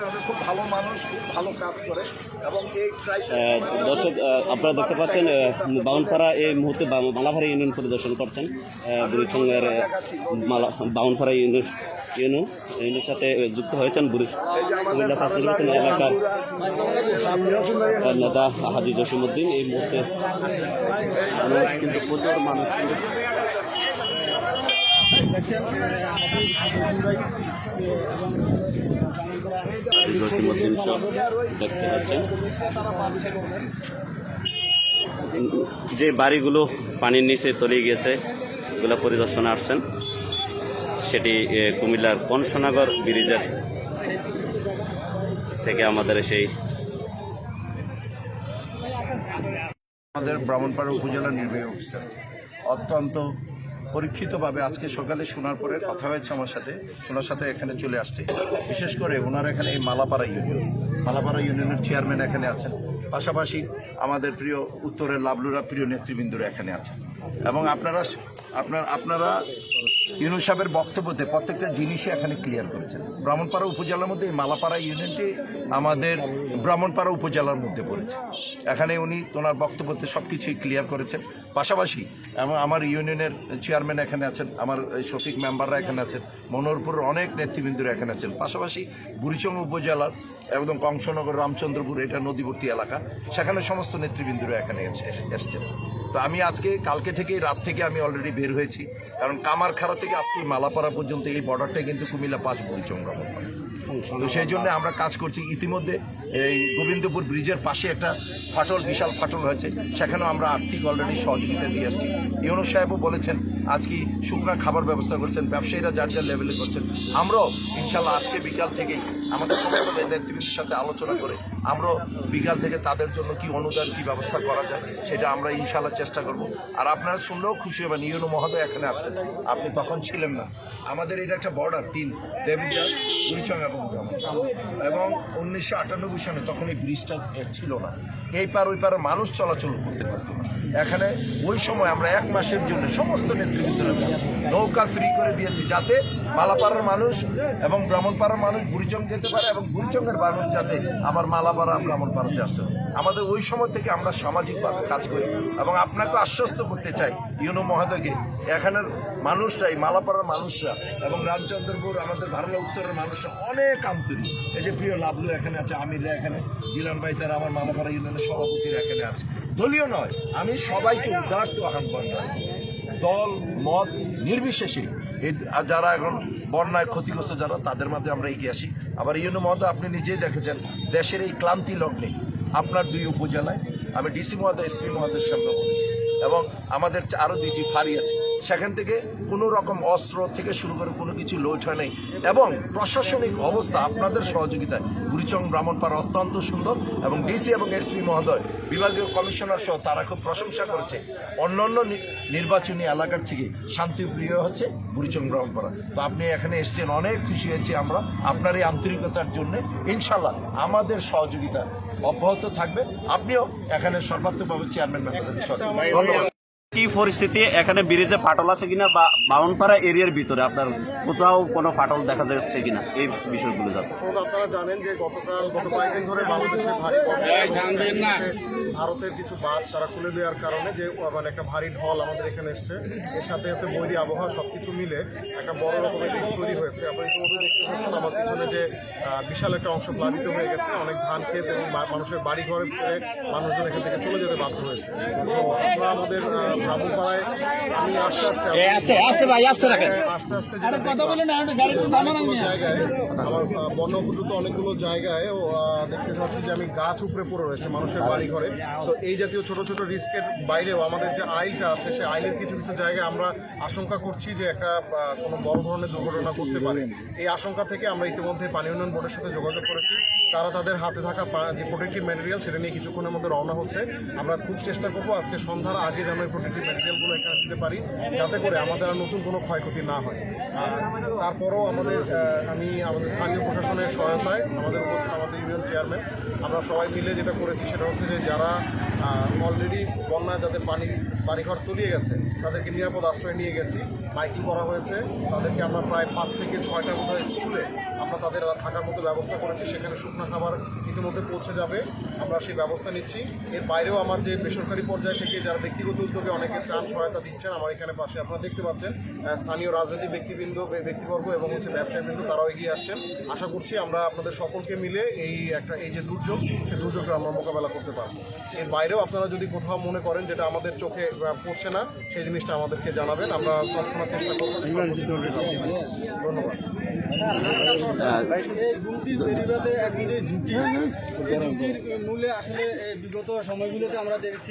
খুব ভালো মানুষ খুব ভালো কাজ করে এবং এই আহ, দর্শক আপনারা দেখতে পাচ্ছেন বাউনপাড়া এই মুহূর্তে মালাপাড়া ইউনিয়ন পরিদর্শন করছেন বুড়িচঙ্গের বাউনপাড়া ইউনিয়ন ইউনিয়ন ইউনিয়নের সাথে যুক্ত হয়েছেন বুড়ি কুমিল্লা এলাকার নেতা হাজি জসিমুদ্দিন এই মুহূর্তে মানুষ কিন্তু প্রচুর মানুষ কিন্তু দেখতে পাচ্ছেন। যে বাড়িগুলো পানির নিচে তলিয়ে গেছে, এগুলো পরিদর্শনে আসছেন। সেটি কুমিল্লার কনসনগর ব্রিজের থেকে আমাদের সেই আমাদের ব্রাহ্মণপাড়া উপজেলা নির্বাহী অফিসার। অত্যন্ত পরীক্ষিতভাবে আজকে সকালে শোনার পরে কথা হয়েছে আমার সাথে। শোনার সাথে এখানে চলে আসছে। বিশেষ করে ওনারা এখানে এই মালাপাড়া ইউনিয়ন মালাপাড়া ইউনিয়নের চেয়ারম্যান এখানে আছেন। পাশাপাশি আমাদের প্রিয় উত্তরের লাভলুরা প্রিয় নেতৃবৃন্দরা এখানে আছেন। এবং আপনারা আপনার আপনারা ইউনুস সাহেবের বক্তব্যতে প্রত্যেকটা জিনিসই এখানে ক্লিয়ার করেছেন। ব্রাহ্মণপাড়া উপজেলার মধ্যে এই মালাপাড়া ইউনিয়নটি আমাদের ব্রাহ্মণপাড়া উপজেলার মধ্যে পড়েছে। এখানে উনি ওনার বক্তব্যতে সব কিছুই ক্লিয়ার করেছেন। পাশাপাশি আমার ইউনিয়নের চেয়ারম্যান এখানে আছেন, আমার শফিক মেম্বাররা এখানে আছেন মনোহরপুরের অনেক নেতৃবৃন্দরা এখানে আছেন। পাশাপাশি বুড়িচং উপজেলার একদম কংসনগর রামচন্দ্রপুর, এটা নদীবর্তী এলাকা, সেখানে সমস্ত নেতৃবৃন্দরা এখানে এসে- এসে- এসেছেন। তো আমি আজকে, কালকে থেকে, রাত থেকে আমি অলরেডি বের হয়েছি, কারণ কামারখাড়া থেকে আপনি মালাপাড়া পর্যন্ত এই বর্ডারটা কিন্তু কুমিল্লা পাঁচ বুড়িচং রামপাড়া তো সেই জন্য আমরা কাজ করছি। ইতিমধ্যে এই গোবিন্দপুর ব্রিজের পাশে একটা ফাটল, বিশাল ফাটল হয়েছে। সেখানেও আমরা আর্থিক অলরেডি সহযোগিতা দিয়ে আসছি। ইউনো সাহেবও বলেছেন আজকে শুকনা খাবার ব্যবস্থা করছেন? ব্যবসায়ীরা যার যার লেভেলে করছেন। আমরাও ইনশাল্লাহ আজকে বিকাল থেকেই আমাদের সমস্ত নেতৃবৃন্দের সাথে আলোচনা করে আমরাও বিকাল থেকে তাদের জন্য কি অনুদান, কি ব্যবস্থা করা যায়, সেটা আমরা ইনশাল্লাহ চেষ্টা করব। আর আপনারা শুনলেও খুশি হবেন ইউনো মহোদয় এখানে আছেন। আপনি তখন ছিলেন না। আমাদের এটা একটা বর্ডার তিন, দেবিদ্বার দুইচং এবং এবং উনিশশো আটানব্বই সালে তখন এই ব্রিজটা ছিল না। এই পার ওই পারে মানুষ চলাচল করতে পারতো এখানে ওই সময় আমরা এক মাসের জন্য সমস্ত নেতৃবৃন্দরা নৌকা ফ্রি করে দিয়েছি যাতে মালাপাড়ার মানুষ এবং ব্রাহ্মণপাড়ার মানুষ বুড়িচং যেতে পারে এবং বুড়িচংয়ের মানুষ যাতে আবার মালাপাড়া ব্রাহ্মণপাড়াতে আসে। আমাদের ওই সময় থেকে আমরা সামাজিকভাবে কাজ করি এবং আপনাকে আশ্বস্ত করতে চাই, ইউনো মহোদয়কে, এখানের মানুষরা, এই মালাপাড়ার মানুষরা এবং রামচন্দ্রপুর, আমাদের ভারলা উত্তরের মানুষরা অনেক আন্তরিক এই যে প্রিয় লাভলু এখানে আছে আমিররা এখানে, জিলান ভাই তারা আমার মালাপাড়া ইউনিয়নের সভাপতিরা এখানে আছে। দলীয় নয়, আমি সবাইকে উদার্ত আহ্বান দল, মত নির্বিশেষে এই যারা এখন বন্যায় ক্ষতিগ্রস্ত যারা, তাদের মাধ্যমে আমরা এগিয়ে আসি। আবার ইউনো মহোদয়, আপনি নিজেই দেখেছেন, দেশের এই ক্লান্তি লগ্নে আপনার দুই উপজেলায়, আমি ডিসি মহোদয়, এসপি মহোদয়ের সামনে বলেছি, এবং আমাদের আরও দুইটি ফাঁড়ি আছে। সেখান থেকে কোনো রকম অস্ত্র থেকে শুরু করে কোনো কিছু লোট হয় নাই। এবং প্রশাসনিক অবস্থা আপনাদের সহযোগিতায়। বুড়িচং ব্রাহ্মণপাড়া অত্যন্ত সুন্দর এবং ডিসি এবং এসপি মহোদয়, বিভাগীয় কমিশনার সহ তারা খুব প্রশংসা করেছে। অন্যান্য নির্বাচনী এলাকার থেকে শান্তিপ্রিয় হচ্ছে বুড়িচং ব্রাহ্মণপাড়া তো আপনি এখানে এসেছেন, অনেক খুশি হয়েছি আমরা। আপনার এই আন্তরিকতার জন্য ইনশাল্লাহ আমাদের সহযোগিতা অব্যাহত থাকবে। আপনিও এখানে সর্বাত্মকভাবে চেয়ারম্যান ধন্যবাদ। কি পরিস্থিতি? এখানে ব্রিজে ফাটল আছে কিনা বা বাউনপাড়া এরিয়ার ভিতরে? আপনার কোথাও কোনো ফাটল দেখা যাচ্ছে কিনা? এই বিষয়গুলো জানতে আপনারা জানেন যে গতকাল গত কয়েকদিন ধরে বাংলাদেশে ভারী ভারতের কিছু বাঁধ তারা খুলে দেওয়ার কারণে যে মানে একটা ভারী ঢল আমাদের এখানে এসছে। এর সাথে হচ্ছে বৈরী আবহাওয়া সবকিছু মিলে একটা বড় রকমের রিস্ক তৈরি হয়েছে। আপনারা ইতিমধ্যে দেখতে পাচ্ছেন আমার পিছনে যে বিশাল একটা অংশ প্লাবিত হয়ে গেছে। অনেক ধান ক্ষেত এবং মানুষের বাড়ি ঘরে মানুষজন এখান থেকে চলে যেতে বাধ্য হয়েছে। তো আমরা আমাদের ব্রাহ্মণপাড়ায় আমি আস্তে আস্তে আস্তে ভাই আস্তে জায়গায় আমার অনেকগুলো জায়গায় ও, দেখতে পাচ্ছি যে আমি গাছ উপরে পড়ে রয়েছে মানুষের বাড়ি ঘরে তো এই জাতীয় ছোট ছোট রিস্কের বাইরেও আমাদের যে আইলটা আছে সেই আইলের কিছু কিছু জায়গায় আমরা আশঙ্কা করছি যে একটা কোনো বড় ধরনের দুর্ঘটনা ঘটতে পারে। এই আশঙ্কা থেকে আমরা ইতিমধ্যে পানি উন্নয়ন বোর্ডের সাথে যোগাযোগ করেছি। তারা তাদের হাতে থাকা যে প্রোটেক্টিভ ম্যাটেরিয়াল সেটা নিয়ে কিছুক্ষণের মধ্যে রওনা হচ্ছে। আমরা খুব চেষ্টা করব আজকে সন্ধ্যার আগে যেন প্রোটেক্টিভ ম্যাটেরিয়ালগুলো এখানে দিতে পারি, যাতে করে আমাদের আর নতুন কোনো ক্ষয়ক্ষতি না হয়। তারপরও আমাদের আমি আমাদের স্থানীয় প্রশাসনের সহায়তায় আমাদের আমাদের ইউনিয়ন চেয়ারম্যান আমরা সবাই মিলে যেটা করেছি সেটা হচ্ছে যে যারা অলরেডি বন্যায় যাদের পানি বাড়িঘর তলিয়ে গেছে। তাদেরকে নিরাপদ আশ্রয় নিয়ে গেছি। মাইকিং করা হয়েছে। তাদেরকে আমরা প্রায় পাঁচ থেকে ছয়টা বোধহয় স্কুলে আমরা তাদের থাকার মতো ব্যবস্থা করেছি। সেখানে শুকনো খাবার ইতিমধ্যে পৌঁছে যাবে। আমরা সেই ব্যবস্থা নিচ্ছি। এর বাইরেও আমার যে বেসরকারি পর্যায় থেকে যারা ব্যক্তিগত উদ্যোগে অনেকে ত্রাণ সহায়তা দিচ্ছেন, আমার এখানে পাশে আপনারা দেখতে পাচ্ছেন স্থানীয় রাজনৈতিক ব্যক্তিবৃন্দ ব্যক্তিবর্গ এবং হচ্ছে ব্যবসায়ীবৃন্দ, তারাও এগিয়ে আসছেন। আশা করছি আমরা আপনাদের সকলকে মিলে এই একটা, এই যে দুর্যোগ সেই দুর্যোগটা আমরা মোকাবেলা করতে পারব। এর বাইরেও আপনারা যদি কোথাও মনে করেন যেটা আমাদের চোখে পড়ছে না সেই জিনিসটা আমাদেরকে জানাবেন। আমরা তৎক্ষণাৎ চেষ্টা করব। ধন্যবাদ। এই গুমতির বেরিবাদে এখন যে ঝুঁকি। এই মূলে আসলে বিগত সময়গুলোতে আমরা দেখছি